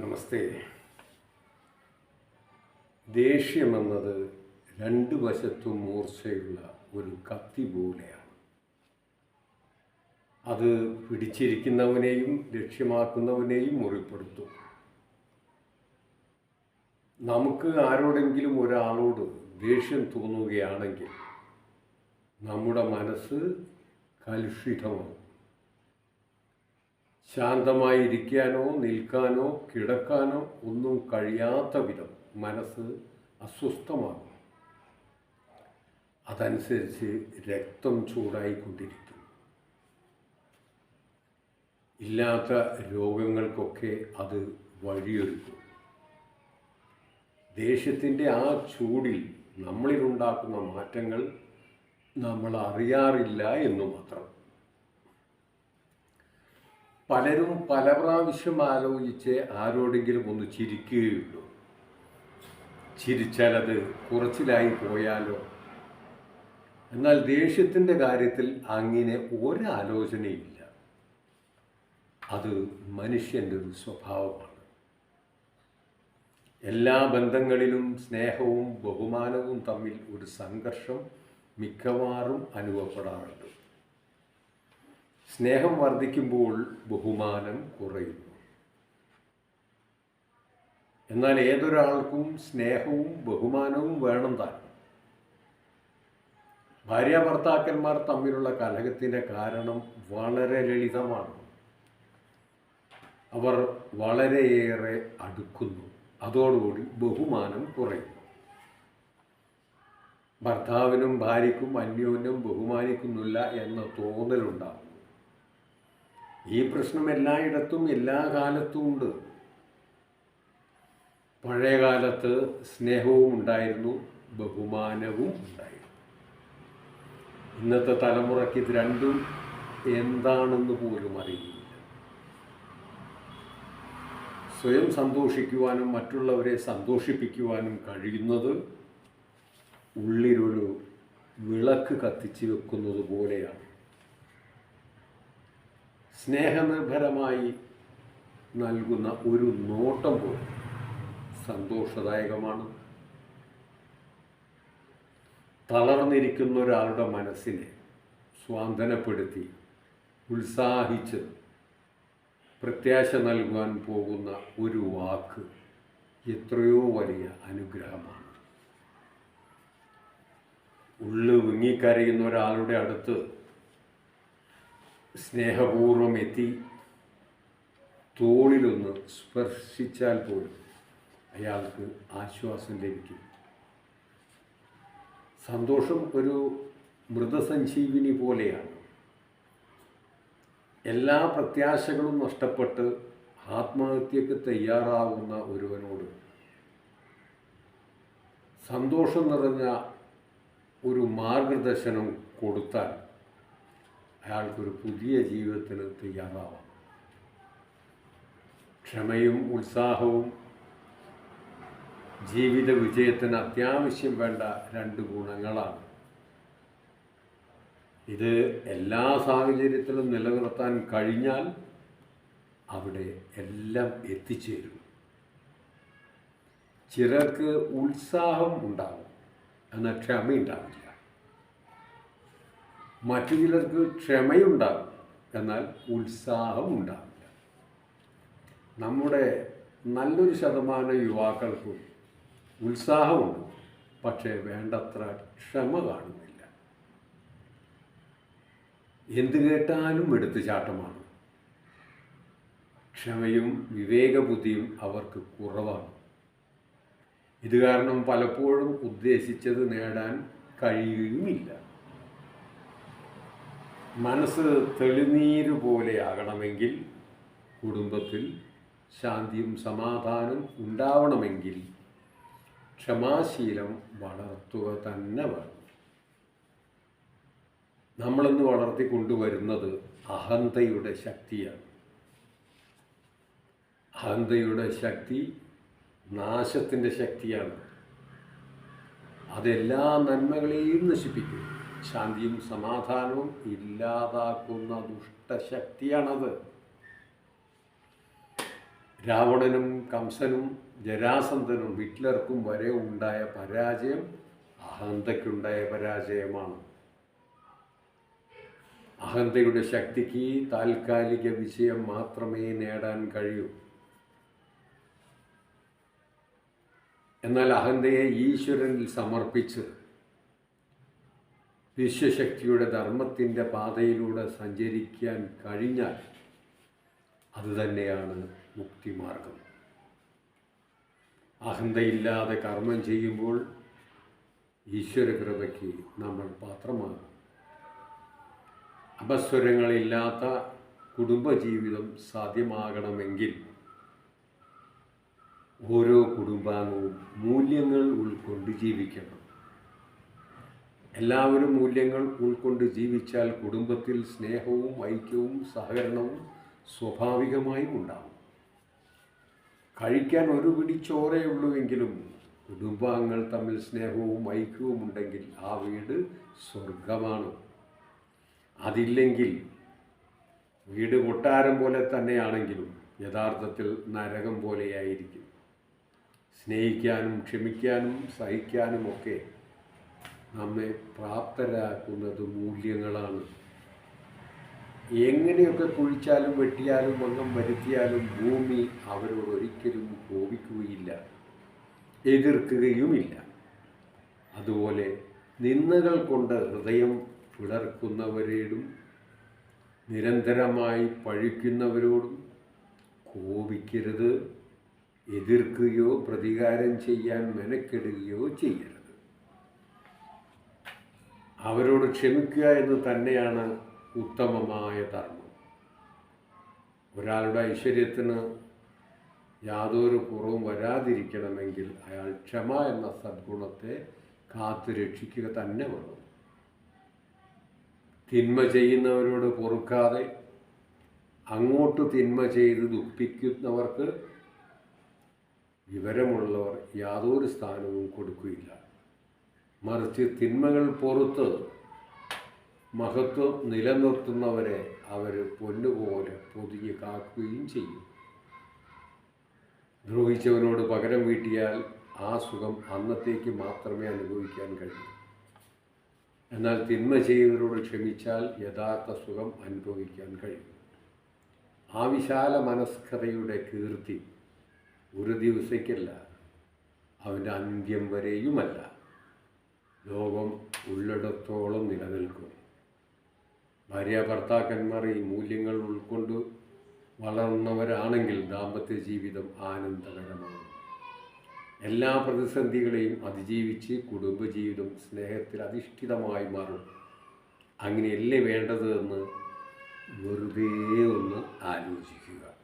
നമസ്തേ. ദേഷ്യമെന്നത് രണ്ട് വശത്തും മൂർച്ചയുള്ള ഒരു കത്തി പോലെയാണ്. അത് പിടിച്ചിരിക്കുന്നവനെയും ലക്ഷ്യമാക്കുന്നവനെയും മുറിപ്പെടുത്തും. നമുക്ക് ആരോടെങ്കിലും ഒരാളോട് ദേഷ്യം തോന്നുകയാണെങ്കിൽ നമ്മുടെ മനസ്സ് കലുഷിതമാകും. ശാന്തമായിരിക്കാനോ നിൽക്കാനോ കിടക്കാനോ ഒന്നും കഴിയാത്ത വിധം മനസ്സ് അസ്വസ്ഥമാകും. അതനുസരിച്ച് രക്തം ചൂടായിക്കൊണ്ടിരിക്കും. ഇല്ലാത്ത രോഗങ്ങൾക്കൊക്കെ അത് വഴിയൊരുക്കും. ദേഷ്യത്തിന്റെ ആ ചൂടിൽ നമ്മളിലുണ്ടാക്കുന്ന മാറ്റങ്ങൾ നമ്മൾ അറിയാറില്ല എന്നു മാത്രം. പലരും പല പ്രാവശ്യം ആലോചിച്ച് ആരോടെങ്കിലും ഒന്ന് ചിരിക്കുകയുള്ളൂ. ചിരിച്ചാൽ അത് കുറച്ചിലായി പോയാലോ? എന്നാൽ ദേഷ്യത്തിന്റെ കാര്യത്തിൽ അങ്ങനെ ഒരാലോചനയില്ല. അത് മനുഷ്യന്റെ ഒരു സ്വഭാവമാണ്. എല്ലാ ബന്ധങ്ങളിലും സ്നേഹവും ബഹുമാനവും തമ്മിൽ ഒരു സംഘർഷം മിക്കവാറും അനുഭവപ്പെടാറുണ്ട്. സ്നേഹം വർദ്ധിക്കുമ്പോൾ ബഹുമാനം കുറയുന്നു. എന്നാൽ ഏതൊരാൾക്കും സ്നേഹവും ബഹുമാനവും വേണം താൻ ഭാര്യ ഭർത്താക്കന്മാർ തമ്മിലുള്ള കലഹത്തിന്റെ കാരണം വളരെ ലളിതമാണ്. അവർ വളരെയേറെ അടുക്കുന്നു. അതോടുകൂടി ബഹുമാനം കുറയുന്നു ഭർത്താവിനും ഭാര്യയ്ക്കും അന്യോന്യം ബഹുമാനിക്കുന്നില്ല എന്ന തോന്നലുണ്ടാകുന്നു ഈ പ്രശ്നം എല്ലായിടത്തും എല്ലാ കാലത്തും ഉണ്ട്. പഴയ കാലത്ത് സ്നേഹവും ഉണ്ടായിരുന്നു ബഹുമാനവും ഉണ്ടായിരുന്നു. ഇന്നത്തെ തലമുറയ്ക്ക് ഇത് രണ്ടും എന്താണെന്ന് പോലും അറിയില്ല. സ്വയം സന്തോഷിക്കുവാനും മറ്റുള്ളവരെ സന്തോഷിപ്പിക്കുവാനും കഴിയുന്നത് ഉള്ളിലൊരു വിളക്ക് കത്തിച്ച് വെക്കുന്നത് പോലെയാണ്. സ്നേഹനിർഭരമായി നൽകുന്ന ഒരു നോട്ടം പോലും സന്തോഷദായകമാണ്. തളർന്നിരിക്കുന്ന ഒരാളുടെ മനസ്സിനെ സ്വാന്തനപ്പെടുത്തി ഉത്സാഹിച്ച് പ്രത്യാശ നൽകുവാൻ പോകുന്ന ഒരു വാക്ക് എത്രയോ വലിയ അനുഗ്രഹമാണ്. ഉള്ളു വിങ്ങിക്കരയുന്ന ഒരാളുടെ അടുത്ത് സ്നേഹപൂർവം എത്തി തോളിലൊന്ന് സ്പർശിച്ചാൽ പോലും അയാൾക്ക് ആശ്വാസം ലഭിക്കും. സന്തോഷം ഒരു മൃതസഞ്ജീവിനി പോലെയാണ്. എല്ലാ പ്രത്യാശകളും നഷ്ടപ്പെട്ട് ആത്മഹത്യക്ക് തയ്യാറാവുന്ന ഒരുവനോട് സന്തോഷം നിറഞ്ഞ ഒരു മാർഗദർശനം കൊടുത്താൽ അയാൾക്കൊരു പുതിയ ജീവിതത്തിന് തയ്യാറാവാം. ക്ഷമയും ഉത്സാഹവും ജീവിത വിജയത്തിന് അത്യാവശ്യം വേണ്ട രണ്ട് ഗുണങ്ങളാണ്. ഇത് എല്ലാ സാഹചര്യത്തിലും നിലനിർത്താൻ കഴിഞ്ഞാൽ അവിടെ എല്ലാം എത്തിച്ചേരും. ചിലർക്ക് ഉത്സാഹം ഉണ്ടാകും എന്നാൽ ക്ഷമയുണ്ടാവില്ല. മറ്റു ചിലർക്ക് ക്ഷമയുണ്ടാകും എന്നാൽ ഉത്സാഹം ഉണ്ടാവില്ല നമ്മുടെ നല്ലൊരു ശതമാനം യുവാക്കൾക്കും ഉത്സാഹമുണ്ട് പക്ഷേ വേണ്ടത്ര ക്ഷമ കാണുന്നില്ല. എന്ത് കേട്ടാലും എടുത്തു ചാട്ടമാണ്. ക്ഷമയും വിവേകബുദ്ധിയും അവർക്ക് കുറവാണ്. ഇത് കാരണം പലപ്പോഴും ഉദ്ദേശിച്ചത് നേടാൻ കഴിയുകയുമില്ല. മനസ്സ് തെളിനീര് പോലെയാകണമെങ്കിൽ കുടുംബത്തിൽ ശാന്തിയും സമാധാനം ഉണ്ടാവണമെങ്കിൽ ക്ഷമാശീലം വളർത്തുക തന്നെ വേണം. നമ്മളിന്ന് വളർത്തിക്കൊണ്ടുവരുന്നത് അഹന്തയുടെ ശക്തിയാണ്. അഹന്തയുടെ ശക്തി നാശത്തിന്റെ ശക്തിയാണ്. അതെല്ലാ നന്മകളെയും നശിപ്പിക്കും. ശാന്തിയും സമാധാനവും ഇല്ലാതാക്കുന്ന ദുഷ്ടശക്തിയാണത്. രാവണനും കംസനും ജരാസന്ധനും ഹിറ്റ്ലർക്കും വരെ ഉണ്ടായ പരാജയം അഹന്തയ്ക്കുണ്ടായ പരാജയമാണ്. അഹന്തയുടെ ശക്തിക്ക് താൽക്കാലിക വിജയം മാത്രമേ നേടാൻ കഴിയൂ. എന്നാൽ അഹന്തയെ ഈശ്വരനിൽ സമർപ്പിച്ച് വിശ്വശക്തിയുടെ ധർമ്മത്തിന്റെ പാതയിലൂടെ സഞ്ചരിക്കാൻ കഴിഞ്ഞാൽ അതുതന്നെയാണ് മുക്തിമാർഗം. അഹന്തയില്ലാതെ കർമ്മം ചെയ്യുമ്പോൾ ഈശ്വരകൃപയ്ക്ക് നമ്മൾ പാത്രമാകും. അപസ്വരങ്ങളില്ലാത്ത കുടുംബജീവിതം സാധ്യമാകണമെങ്കിൽ ഓരോ കുടുംബാംഗവും മൂല്യങ്ങൾ ഉൾക്കൊണ്ട് ജീവിക്കണം. എല്ലാവരും മൂല്യങ്ങൾ ഉൾക്കൊണ്ട് ജീവിച്ചാൽ കുടുംബത്തിൽ സ്നേഹവും ഐക്യവും സഹകരണവും സ്വാഭാവികമായും ഉണ്ടാവും കഴിക്കാൻ ഒരു പിടി ചോറേ ഉള്ളുവെങ്കിലും കുടുംബാംഗങ്ങൾ തമ്മിൽ സ്നേഹവും ഐക്യവും ഉണ്ടെങ്കിൽ ആ വീട് സ്വർഗമാണ് അതില്ലെങ്കിൽ വീട് കൊട്ടാരം പോലെ തന്നെയാണെങ്കിലും യഥാർത്ഥത്തിൽ നരകം പോലെയായിരിക്കും. സ്നേഹിക്കാനും ക്ഷമിക്കാനും സഹിക്കാനുമൊക്കെ നമ്മെ പ്രാപ്തരാക്കുന്നത് മൂല്യങ്ങളാണ്. എങ്ങനെയൊക്കെ കുഴിച്ചാലും വെട്ടിയാലും ഭംഗം വരുത്തിയാലും ഭൂമി അവരോട് ഒരിക്കലും കോപിക്കുകയില്ല എതിർക്കുകയുമില്ല. അതുപോലെ നിന്ദകൾ കൊണ്ട് ഹൃദയം പിളർക്കുന്നവരോടും നിരന്തരമായി പഴിക്കുന്നവരോടും കോപിക്കരുത് എതിർക്കുകയോ പ്രതികാരം ചെയ്യാൻ മെനക്കെടുകയോ ചെയ്യരുത്. അവരോട് ക്ഷമിക്കുക എന്ന് തന്നെയാണ് ഉത്തമമായ ധർമ്മം. ഒരാളുടെ ഐശ്വര്യത്തിന് യാതൊരു കുറവും വരാതിരിക്കണമെങ്കിൽ അയാൾ ക്ഷമ എന്ന സദ്ഗുണത്തെ കാത്തു രക്ഷിക്കുക തന്നെ വേണം. തിന്മ ചെയ്യുന്നവരോട് പൊറുക്കാതെ അങ്ങോട്ട് തിന്മ ചെയ്ത് ദുഃഖിക്കുന്നവർക്ക് വിവരമുള്ളവർ യാതൊരു സ്ഥാനവും കൊടുക്കുകയില്ല. മറിച്ച് തിന്മകൾ പുറത്ത് മഹത്വം നിലനിർത്തുന്നവരെ അവർ പൊന്നുപോലെ പൊതിഞ്ഞ് കാക്കുകയും ചെയ്യും. ദ്രോഹിച്ചവനോട് പകരം വീട്ടിയാൽ ആ സുഖം അന്നത്തേക്ക് മാത്രമേ അനുഭവിക്കാൻ കഴിയൂ. എന്നാൽ തിന്മ ചെയ്തവരോട് ക്ഷമിച്ചാൽ യഥാർത്ഥ സുഖം അനുഭവിക്കാൻ കഴിയും. ആ വിശാല മനസ്കഥയുടെ കീർത്തി ഒരു ദിവസയ്ക്കല്ല അവന്റെ അന്ത്യം വരെയുമല്ല. ലോകം ഉള്ളിടത്തോളം നിലനിൽക്കും. ഭാര്യ ഭർത്താക്കന്മാർ ഈ മൂല്യങ്ങൾ ഉൾക്കൊണ്ട് വളർന്നവരാണെങ്കിൽ ദാമ്പത്യ ജീവിതം ആനന്ദകരമാണ്. എല്ലാ പ്രതിസന്ധികളെയും അതിജീവിച്ച് കുടുംബജീവിതം സ്നേഹത്തിൽ അധിഷ്ഠിതമായി മാറും. അങ്ങനെയല്ലേ വേണ്ടത് എന്ന് വെറുതെ ഒന്ന് ആലോചിക്കുക.